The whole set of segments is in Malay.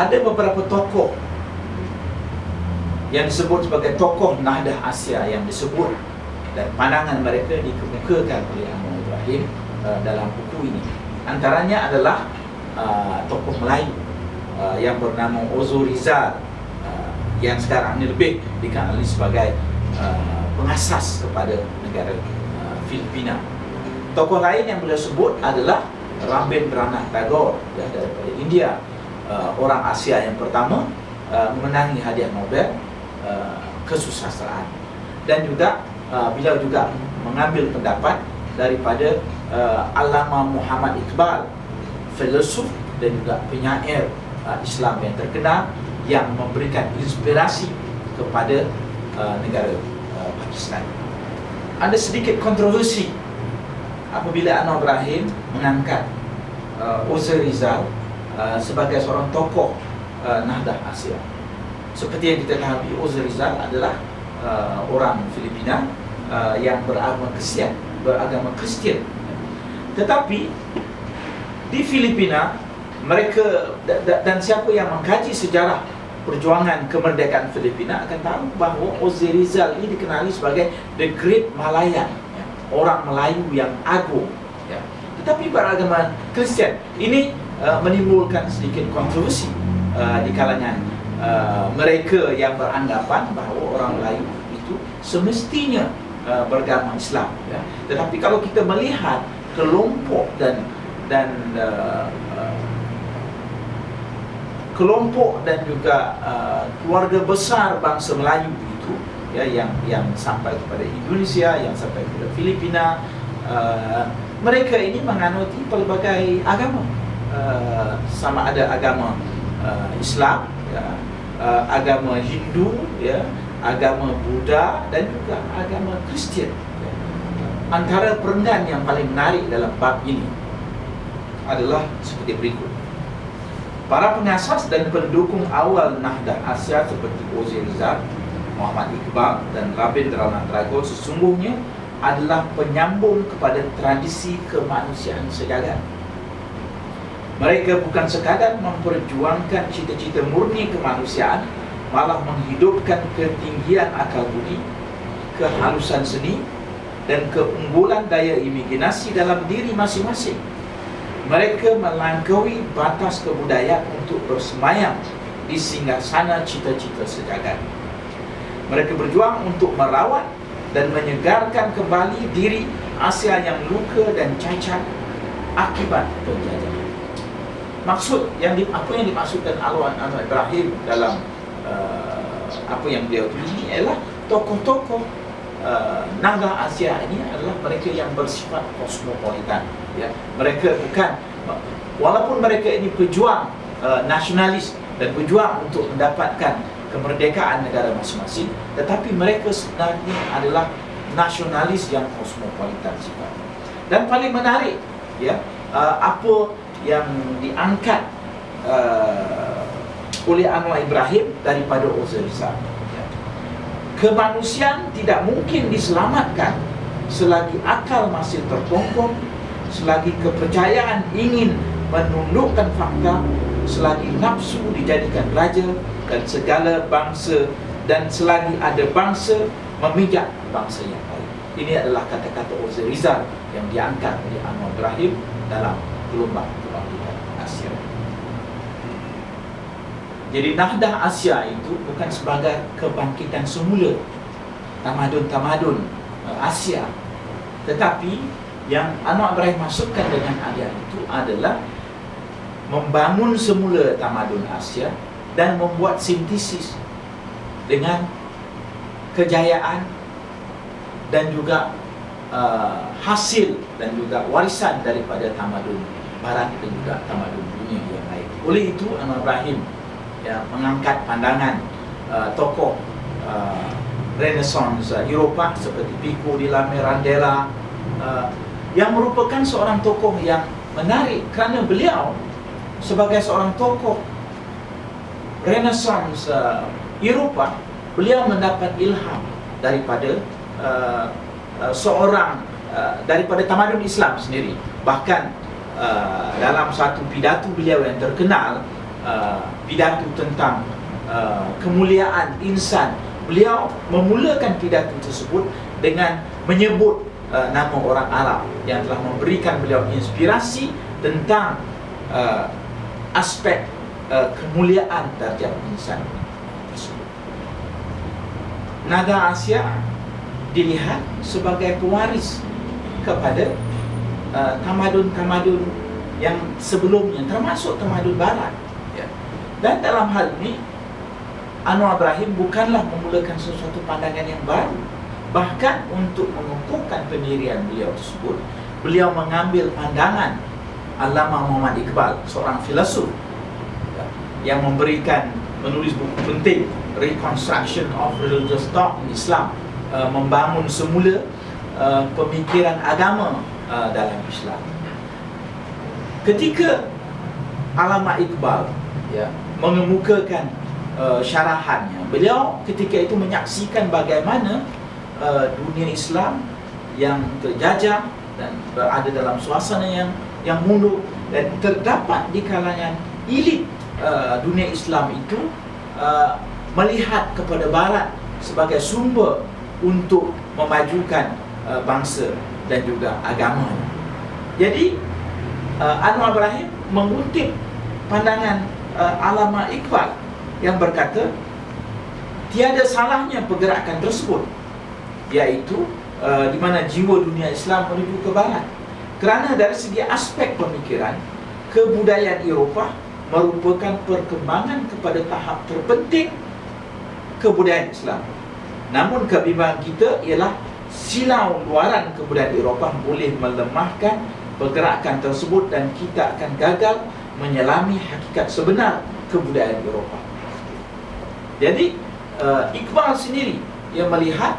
ada beberapa tokoh yang disebut sebagai tokoh Nahdah Asia yang disebut dan pandangan mereka dikemukakan oleh Anwar Ibrahim uh, dalam buku ini. Antaranya adalah uh, tokoh Melayu uh, yang bernama Ozo Rizal uh, yang sekarang ini lebih dikenali sebagai uh, pengasas kepada negara uh, Filipina. Tokoh lain yang beliau sebut adalah Rabindranath Tagore ya, daripada India, uh, orang Asia yang pertama uh, memenangi hadiah Nobel Uh, kesusastraan. Dan juga uh, beliau juga mengambil pendapat daripada uh, Alama Muhammad Iqbal filosof dan juga penyair uh, Islam yang terkenal yang memberikan inspirasi kepada uh, negara uh, Pakistan. Ada sedikit kontroversi apabila Anwar Ibrahim mengangkat uh, Uzair Rizal uh, sebagai seorang tokoh uh, Nahdah Asia seperti yang kita ketahui Ozer Rizal adalah uh, orang Filipina uh, yang beragama Kristian, beragama Kristian. Tetapi di Filipina mereka dan siapa yang mengkaji sejarah perjuangan kemerdekaan Filipina akan tahu bahawa Ozer Rizal ini dikenali sebagai the Great Malayan, ya, orang Melayu yang agung. Ya. Tetapi beragama Kristian ini uh, menimbulkan sedikit kontroversi uh, di kalangan Uh, mereka yang beranggapan bahawa orang Melayu itu semestinya uh, beragama Islam ya. tetapi kalau kita melihat kelompok dan dan uh, uh, kelompok dan juga uh, keluarga besar bangsa Melayu itu ya yang yang sampai kepada Indonesia yang sampai kepada Filipina uh, mereka ini menganuti pelbagai agama uh, sama ada agama uh, Islam ya, uh, agama Hindu ya agama Buddha dan juga agama Kristian. Antara perenggan yang paling menarik dalam bab ini adalah seperti berikut. Para pengasas dan pendukung awal Nahdah Asia seperti Ozir Rizal Muhammad Iqbal dan Rabindranath Tagore sesungguhnya adalah penyambung kepada tradisi kemanusiaan sejagat mereka bukan sekadar memperjuangkan cita-cita murni kemanusiaan, malah menghidupkan ketinggian akal budi, kehalusan seni, dan keunggulan daya imajinasi dalam diri masing-masing. Mereka melangkaui batas kebudayaan untuk bersemayam di singgah sana cita-cita sejagat. Mereka berjuang untuk merawat dan menyegarkan kembali diri Asia yang luka dan cacat akibat penjajahan maksud yang di, apa yang dimaksudkan Alwan Anwar Ibrahim dalam uh, apa yang beliau tulis ini adalah tokoh-tokoh uh, Naga Asia ini adalah mereka yang bersifat kosmopolitan ya. Mereka bukan walaupun mereka ini pejuang uh, nasionalis dan pejuang untuk mendapatkan kemerdekaan negara masing-masing tetapi mereka sebenarnya adalah nasionalis yang kosmopolitan sifatnya. Dan paling menarik ya uh, apa yang diangkat uh, oleh Anwar Ibrahim daripada Ozaiza. Kemanusiaan tidak mungkin diselamatkan selagi akal masih tertongkong, selagi kepercayaan ingin menundukkan fakta, selagi nafsu dijadikan raja dan segala bangsa dan selagi ada bangsa memijak bangsa yang lain. Ini adalah kata-kata Ozaiza yang diangkat oleh Anwar Ibrahim dalam gelombang Jadi Nahdah Asia itu bukan sebagai kebangkitan semula tamadun-tamadun uh, Asia. Tetapi yang Anwar Ibrahim masukkan dengan ayat itu adalah membangun semula tamadun Asia dan membuat sintesis dengan kejayaan dan juga uh, hasil dan juga warisan daripada tamadun barat dan juga tamadun dunia yang lain. Oleh itu Anwar Ibrahim ya, mengangkat pandangan uh, tokoh uh, Renaissance uh, Eropah seperti Pico di la Mirandela uh, yang merupakan seorang tokoh yang menarik kerana beliau sebagai seorang tokoh Renaissance uh, Eropah beliau mendapat ilham daripada uh, uh, seorang uh, daripada tamadun Islam sendiri bahkan uh, dalam satu pidato beliau yang terkenal uh, pidato tentang uh, kemuliaan insan beliau memulakan pidato tersebut dengan menyebut uh, nama orang Arab yang telah memberikan beliau inspirasi tentang uh, aspek uh, kemuliaan darjah insan tersebut. Naga Asia dilihat sebagai pewaris kepada uh, tamadun-tamadun yang sebelumnya termasuk tamadun barat. Ya. dan dalam hal ini Anwar Ibrahim bukanlah memulakan sesuatu pandangan yang baru. Bahkan untuk mengukuhkan pendirian beliau tersebut beliau mengambil pandangan Allama Muhammad Iqbal seorang filosof ya, yang memberikan menulis buku penting Reconstruction of Religious Thought in Islam. Uh, membangun semula uh, pemikiran agama uh, dalam Islam. Ketika Alama Iqbal ya, mengemukakan uh, syarahannya, beliau ketika itu menyaksikan bagaimana uh, dunia Islam yang terjajah dan berada dalam suasana yang yang mundur dan terdapat di kalangan elit uh, dunia Islam itu uh, melihat kepada barat sebagai sumber untuk memajukan uh, bangsa dan juga agama. Jadi uh, Anwar Ibrahim mengutip pandangan uh, Alama Iqbal yang berkata tiada salahnya pergerakan tersebut iaitu uh, di mana jiwa dunia Islam menuju ke barat. Kerana dari segi aspek pemikiran kebudayaan Eropah merupakan perkembangan kepada tahap terpenting kebudayaan Islam. Namun kebimbangan kita ialah silau luaran kebudayaan Eropah boleh melemahkan pergerakan tersebut dan kita akan gagal menyelami hakikat sebenar kebudayaan Eropah. Jadi uh, Iqbal sendiri yang melihat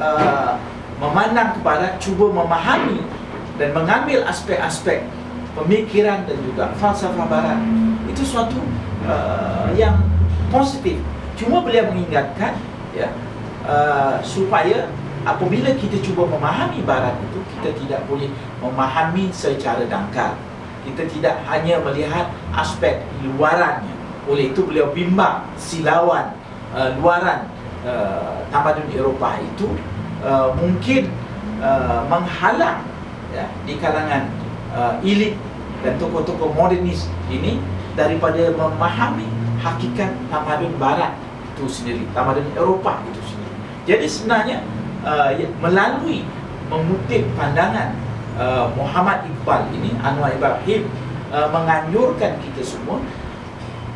uh, memandang kepada cuba memahami dan mengambil aspek-aspek pemikiran dan juga falsafah barat itu suatu uh, yang positif. Cuma beliau mengingatkan ya Uh, supaya apabila kita cuba memahami barat itu kita tidak boleh memahami secara dangkal. Kita tidak hanya melihat aspek luarannya. Oleh itu beliau bimbang silauan uh, luaran uh, tamadun Eropah itu uh, mungkin uh, menghalang ya, di kalangan uh, elit dan tokoh-tokoh modernis ini daripada memahami hakikat tamadun barat itu sendiri tamadun Eropah itu sendiri. Jadi sebenarnya uh, ya, melalui mengutip pandangan uh, Muhammad Iqbal ini Anwar Ibrahim uh, menganjurkan kita semua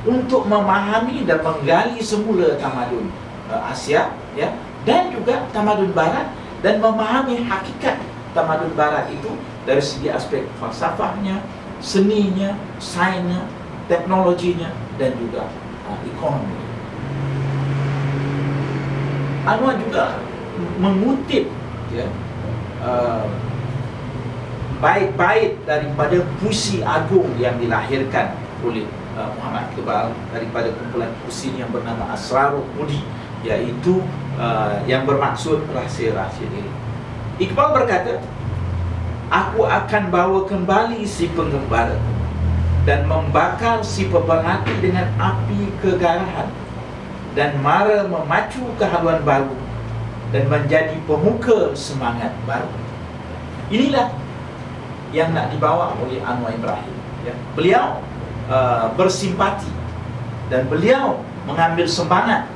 untuk memahami dan menggali semula tamadun uh, Asia ya dan juga tamadun barat dan memahami hakikat tamadun barat itu dari segi aspek falsafahnya, seninya, sainsnya, teknologinya dan juga uh, ekonomi. Anwar juga mengutip ya uh, bait-bait daripada puisi agung yang dilahirkan oleh uh, Muhammad Kebal daripada kumpulan puisi yang bernama Asrarul Mudi iaitu uh, yang bermaksud rahsia-rahsia diri. Iqbal berkata, Aku akan bawa kembali si penggembara dan membakar si pemerhati dengan api kegarahan dan mara memacu kehaluan baru dan menjadi pemuka semangat baru. Inilah yang nak dibawa oleh Anwar Ibrahim. Ya. Beliau uh, bersimpati dan beliau mengambil semangat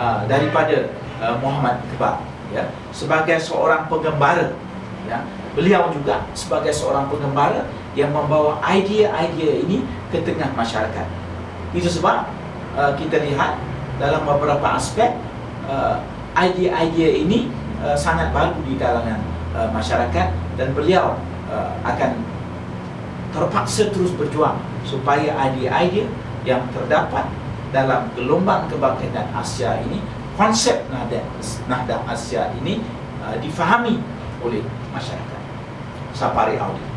uh, daripada uh, Muhammad Kebab ya. sebagai seorang penggembara. Ya. Beliau juga sebagai seorang penggembara yang membawa idea-idea ini ke tengah masyarakat. Itu sebab uh, kita lihat dalam beberapa aspek uh, idea-idea ini uh, sangat baru di kalangan uh, masyarakat dan beliau uh, akan terpaksa terus berjuang supaya idea-idea yang terdapat dalam gelombang kebangkitan Asia ini konsep nahda nahda Asia ini uh, difahami oleh masyarakat. Sapari Audi.